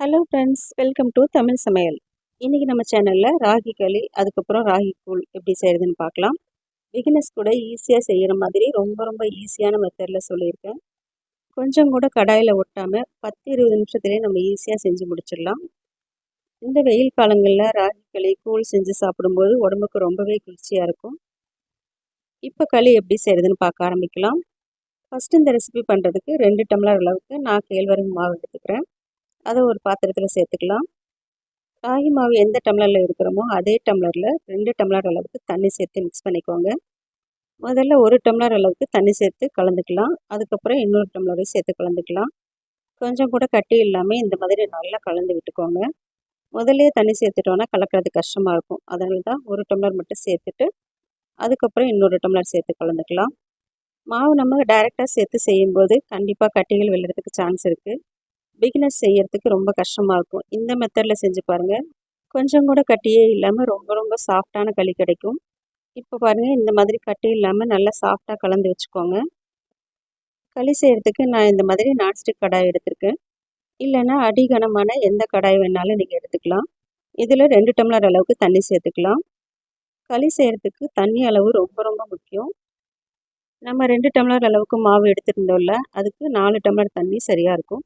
Hello friends welcome to Tamil சமையல் இன்றைக்கி நம்ம சேனலில் ராகி களி அதுக்கப்புறம் ராகி கூழ் எப்படி செய்கிறதுன்னு பார்க்கலாம். பிகினஸ் கூட ஈஸியாக செய்கிற மாதிரி ரொம்ப ரொம்ப ஈஸியான மெத்தடில் சொல்லியிருக்கேன். கொஞ்சம் கூட கடாயில் ஒட்டாமல் பத்து இருபது நிமிஷத்துலேயே நம்ம ஈஸியாக செஞ்சு முடிச்சிடலாம். இந்த வெயில் காலங்களில் ராகி களி கூழ் செஞ்சு சாப்பிடும்போது உடம்புக்கு ரொம்பவே குளிர்ச்சியாக இருக்கும். இப்போ களி எப்படி செய்கிறதுன்னு பார்க்க ஆரம்பிக்கலாம். ஃபஸ்ட்டு இந்த ரெசிபி பண்ணுறதுக்கு ரெண்டு டம்ளர் அளவுக்கு நான் கேழ்வரகு மாவு எடுத்துக்கிறேன். அதை ஒரு பாத்திரத்தில் சேர்த்துக்கலாம் காய் மாவு எந்த டம்ளரில் இருக்கிறோமோ அதே டம்ளரில் ரெண்டு டம்ளர் அளவுக்கு தண்ணி சேர்த்து மிக்ஸ் பண்ணிக்கோங்க. முதல்ல ஒரு டம்ளர் அளவுக்கு தண்ணி சேர்த்து கலந்துக்கலாம். அதுக்கப்புறம் இன்னொரு டம்ளரையும் சேர்த்து கலந்துக்கலாம். கொஞ்சம் கூட கட்டி இல்லாமல் இந்த மாதிரி நல்லா கலந்து விட்டுக்கோங்க. முதல்லே தண்ணி சேர்த்துட்டோன்னா கலக்கிறது கஷ்டமாக இருக்கும். அதனால தான் ஒரு டம்ளர் மட்டும் சேர்த்துட்டு அதுக்கப்புறம் இன்னொரு டம்ளர் சேர்த்து கலந்துக்கலாம். மாவு நம்ம டைரெக்டாக சேர்த்து செய்யும்போது கண்டிப்பாக கட்டிகள் விழுறதுக்கு சான்ஸ் இருக்குது பிகினஸ் செய்கிறதுக்கு ரொம்ப கஷ்டமாக இருக்கும். இந்த மெத்தடில் செஞ்சு பாருங்கள் கொஞ்சம் கூட கட்டியே இல்லாமல் ரொம்ப ரொம்ப சாஃப்டான களி கிடைக்கும். இப்போ பாருங்கள் இந்த மாதிரி கட்டி இல்லாமல் நல்லா சாஃப்டாக கலந்து வச்சுக்கோங்க. களி செய்கிறதுக்கு நான் இந்த மாதிரி நான்ஸ்டிக் கடாய் எடுத்திருக்கேன். இல்லைன்னா அடிகனமான எந்த கடாய் வேணாலும் நீங்கள் எடுத்துக்கலாம். இதில் ரெண்டு டம்ளர் அளவுக்கு தண்ணி சேர்த்துக்கலாம். களி செய்கிறதுக்கு தண்ணி அளவு ரொம்ப ரொம்ப முக்கியம். நம்ம ரெண்டு டம்ளர் அளவுக்கு மாவு எடுத்துருந்தோம்ல அதுக்கு நாலு டம்ளர் தண்ணி சரியாக இருக்கும்.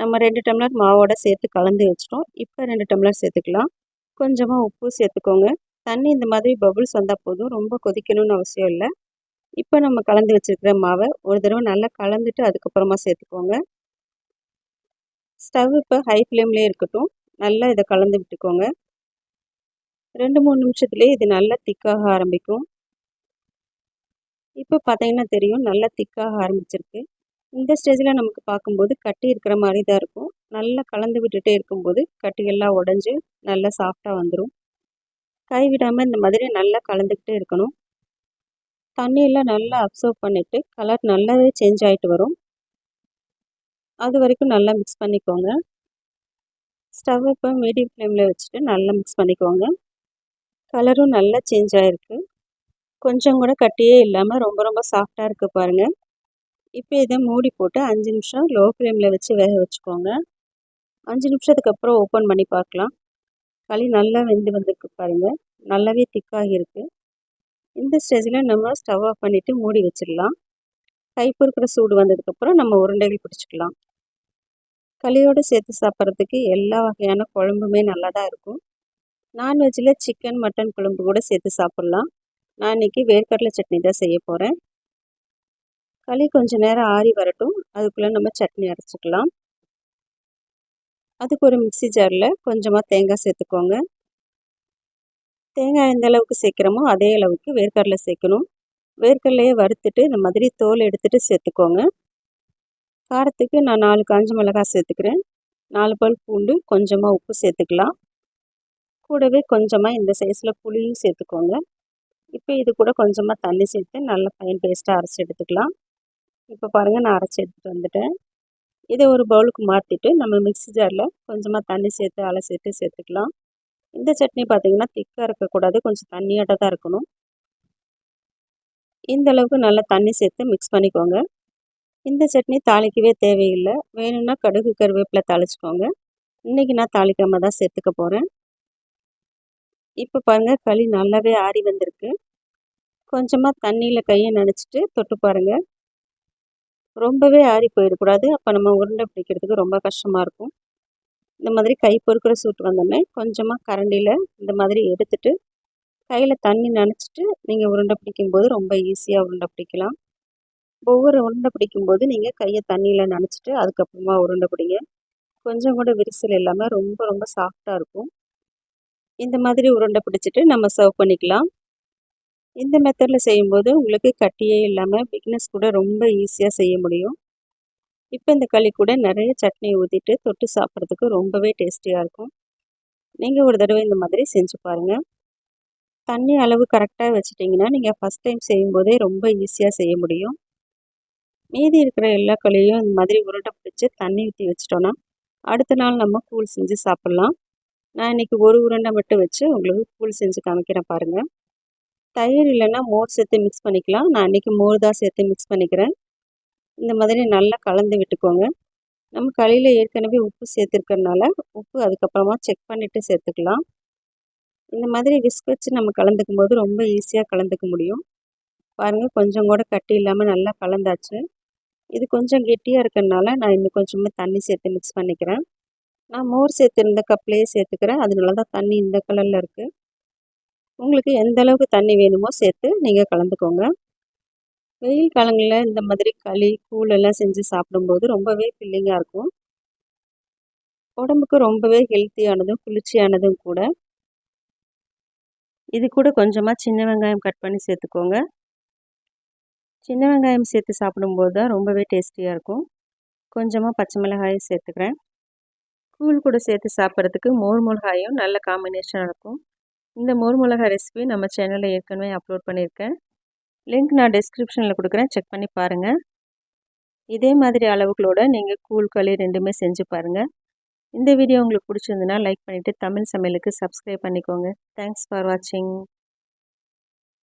நம்ம ரெண்டு டம்ளர் மாவோட சேர்த்து கலந்து வச்சிட்டோம். இப்போ ரெண்டு டம்ளர் சேர்த்துக்கலாம். கொஞ்சமாக உப்பு சேர்த்துக்கோங்க. தண்ணி இந்த மாதிரி பபுள்ஸ் வந்தால் போதும். ரொம்ப கொதிக்கணும்னு அவசியம் இல்லை. இப்போ நம்ம கலந்து வச்சுருக்கிற மாவை ஒரு தடவை நல்லா கலந்துட்டு அதுக்கப்புறமா சேர்த்துக்கோங்க. ஸ்டவ் இப்போ ஹை ஃப்ளேம்லேயே இருக்கட்டும். நல்லா இதை கலந்து விட்டுக்கோங்க. ரெண்டு மூணு நிமிஷத்துலேயே இது நல்லா திக்காக ஆரம்பிக்கும். இப்போ பார்த்தீங்கன்னா தெரியும். நல்லா திக்காக ஆரம்பிச்சிருக்கு. இந்த ஸ்டேஜில் நமக்கு பார்க்கும்போது கட்டி இருக்கிற மாதிரி தான் இருக்கும். நல்லா கலந்து விட்டுட்டே இருக்கும்போது கட்டியெல்லாம் உடஞ்சி நல்லா சாஃப்டாக வந்துடும் கை விடாமல் இந்த மாதிரி நல்லா கலந்துக்கிட்டே இருக்கணும். தண்ணியெல்லாம் நல்லா அப்சர்வ் பண்ணிவிட்டு கலர் நல்லாவே சேஞ்ச் ஆகிட்டு வரும். அது வரைக்கும் நல்லா மிக்ஸ் பண்ணிக்கோங்க. ஸ்டவ் இப்போ மீடியம் ஃப்ளேமில் வச்சுட்டு நல்லா மிக்ஸ் பண்ணிக்கோங்க. கலரும் நல்லா சேஞ்ச் ஆகிருக்கு கொஞ்சம் கூட கட்டியே இல்லாமல் ரொம்ப ரொம்ப சாஃப்டாக இருக்குது பாருங்கள் இப்போ இதை மூடி போட்டு அஞ்சு நிமிஷம் லோ ஃப்ளேமில் வச்சு வேக வச்சுக்கோங்க. அஞ்சு நிமிஷத்துக்கு அப்புறம் ஓப்பன் பண்ணி பார்க்கலாம். களி நல்லா வெந்து வந்திருக்கு பாருங்கள் நல்லாவே திக்காகி இருக்குது இந்த ஸ்டேஜில் நம்ம ஸ்டவ் ஆஃப் பண்ணிவிட்டு மூடி வச்சிடலாம். கை பொறுக்கிற சூடு வந்ததுக்கப்புறம் நம்ம உருண்டைகள் பிடிச்சிக்கலாம். களியோடு சேர்த்து சாப்பிட்றதுக்கு எல்லா வகையான குழம்புமே நல்லா தான் இருக்கும். நான்வெஜ்ஜில் சிக்கன் மட்டன் குழம்பு கூட சேர்த்து சாப்பிட்லாம். நான் இன்றைக்கி வேர்க்கடலை சட்னி தான் செய்ய போகிறேன் களி கொஞ்சம் நேரம் ஆறி வரட்டும். அதுக்குள்ளே நம்ம சட்னி அரைச்சிக்கலாம். அதுக்கு ஒரு மிக்சி ஜாரில் கொஞ்சமாக தேங்காய் சேர்த்துக்கோங்க. தேங்காய் எந்த அளவுக்கு சேர்க்குறோமோ அதே அளவுக்கு வேர்க்கடலை சேர்க்கணும். வேர்க்கடலையே வறுத்துட்டு இந்த மாதிரி தோல் எடுத்துகிட்டு சேர்த்துக்கோங்க. காரத்துக்கு நான் நாலு காஞ்ச மிளகாய் சேர்த்துக்கிறேன். நாலு பல் பூண்டு கொஞ்சமாக உப்பு சேர்த்துக்கலாம். கூடவே கொஞ்சமாக இந்த சைஸில் புளியும் சேர்த்துக்கோங்க. இப்போ இது கூட கொஞ்சமாக தண்ணி சேர்த்து நல்லா ஃபைன் பேஸ்ட்டாக அரைச்சி எடுத்துக்கலாம். இப்போ பாருங்கள் நான் அரைச்சி எடுத்துகிட்டு வந்துட்டேன். இதை ஒரு பவுலுக்கு மாற்றிட்டு நம்ம மிக்ஸி ஜாரில் கொஞ்சமாக தண்ணி சேர்த்து அலசிட்டு சேர்த்துக்கலாம். இந்த சட்னி பார்த்திங்கன்னா திக்காக இருக்கக்கூடாது. கொஞ்சம் தண்ணியாட்ட தான் இருக்கணும். இந்த அளவுக்கு நல்லா தண்ணி சேர்த்து மிக்ஸ் பண்ணிக்கோங்க. இந்த சட்னி தாளிக்கவே தேவையில்லை. வேணும்னா கடுகு கருவேப்பில் தாளிச்சிக்கோங்க. இன்றைக்கி நான் தாளிக்காமல் தான் சேர்த்துக்க போகிறேன் இப்போ பாருங்கள் களி நல்லாவே ஆறி வந்திருக்கு. கொஞ்சமாக தண்ணியில் கையை நினச்சிட்டு தொட்டு பாருங்கள் ரொம்பவே ஆறி போயிடக்கூடாது. அப்போ நம்ம உருண்டை பிடிக்கிறதுக்கு ரொம்ப கஷ்டமாக இருக்கும். இந்த மாதிரி கை பொறுக்கிற சூட்டு வந்தோடனே கொஞ்சமாக கரண்டியில் இந்த மாதிரி எடுத்துட்டு கையில் தண்ணி நினச்சிட்டு நீங்கள் உருண்டை பிடிக்கும்போது ரொம்ப ஈஸியாக உருண்டை பிடிக்கலாம். ஒவ்வொரு உருண்டை பிடிக்கும்போது நீங்கள் கையை தண்ணியில் நினச்சிட்டு அதுக்கப்புறமா உருண்டை பிடிங்க. கொஞ்சம் கூட விரிசல் இல்லாமல் ரொம்ப ரொம்ப சாஃப்டாக இருக்கும். இந்த மாதிரி உருண்டை பிடிச்சிட்டு நம்ம சர்வ் பண்ணிக்கலாம். இந்த மெத்தடில் செய்யும்போது உங்களுக்கு கட்டியே இல்லாமல் பிக்னஸ் கூட ரொம்ப ஈஸியாக செய்ய முடியும். இப்போ இந்த களி கூட நிறைய சட்னி ஊற்றிட்டு தொட்டு சாப்பிட்றதுக்கு ரொம்பவே டேஸ்டியாக இருக்கும். நீங்கள் ஒரு தடவை இந்த மாதிரி செஞ்சு பாருங்கள் தண்ணி அளவு கரெக்டாக வச்சுட்டிங்கன்னா நீங்கள் ஃபஸ்ட் டைம் செய்யும்போதே ரொம்ப ஈஸியாக செய்ய முடியும். மீதி இருக்கிற எல்லா களியும் இந்த மாதிரி உருண்டை பிடிச்சி தண்ணி ஊற்றி வச்சிட்டோன்னா அடுத்த நாள் நம்ம கூழ் செஞ்சு சாப்பிட்லாம். நான் இன்றைக்கி ஒரு உருண்டை மட்டும் வச்சு உங்களுக்கு கூழ் செஞ்சு காமிக்கிறேன் பாருங்கள் தயிர் இல்லைன்னா மோர் சேர்த்து மிக்ஸ் பண்ணிக்கலாம். நான் அன்றைக்கி மோர் தான் சேர்த்து மிக்ஸ் பண்ணிக்கிறேன். இந்த மாதிரி நல்லா கலந்து விட்டுக்கோங்க. நம்ம களியில் ஏற்கனவே உப்பு சேர்த்துருக்கறனால உப்பு அதுக்கப்புறமா செக் பண்ணிவிட்டு சேர்த்துக்கலாம். இந்த மாதிரி விஸ்க் வச்சு நம்ம கலந்துக்கும் போது ரொம்ப ஈஸியாக கலந்துக்க முடியும். பாருங்கள் கொஞ்சம் கூட கட்டி இல்லாமல் நல்லா கலந்தாச்சு. இது கொஞ்சம் கெட்டியாக இருக்கிறதுனால நான் இன்னும் கொஞ்சமாக தண்ணி சேர்த்து மிக்ஸ் பண்ணிக்கிறேன். நான் மோர் சேர்த்து இந்த கப்லேயே சேர்த்துக்கிறேன். அதனால தான் தண்ணி இந்த கலரில் இருக்குது உங்களுக்கு எந்த அளவுக்கு தண்ணி வேணுமோ சேர்த்து நீங்கள் கலந்துக்கோங்க. வெயில் காலங்களில் இந்த மாதிரி களி கூழ் எல்லாம் செஞ்சு சாப்பிடும்போது ரொம்பவே ஃபில்லிங்காக இருக்கும். உடம்புக்கு ரொம்பவே ஹெல்த்தியானதும் குளிர்ச்சியானதும் கூட. இது கூட கொஞ்சமாக சின்ன வெங்காயம் கட் பண்ணி சேர்த்துக்கோங்க. சின்ன வெங்காயம் சேர்த்து சாப்பிடும்போது தான் ரொம்பவே டேஸ்டியாக இருக்கும். கொஞ்சமாக பச்சை மிளகாயும் சேர்த்துக்கிறேன். கூழ் கூட சேர்த்து சாப்பிட்றதுக்கு மோர் மிளகாயும் நல்ல காம்பினேஷனாக இருக்கும். இந்த மோர் மிளகாய் ரெசிபி நம்ம சேனலில் ஏற்கனவே அப்லோட் பண்ணியிருக்கேன். லிங்க் நான் டிஸ்கிரிப்ஷனில் கொடுக்குறேன். செக் பண்ணி பாருங்கள் இதே மாதிரி அளவுகளோடு நீங்கள் கூழ் களி ரெண்டுமே செஞ்சு பாருங்கள் இந்த வீடியோ உங்களுக்கு பிடிச்சிருந்துன்னா லைக் பண்ணிவிட்டு தமிழ் சமையலுக்கு சப்ஸ்கிரைப் பண்ணிக்கோங்க. தேங்க்ஸ் ஃபார் வாட்சிங்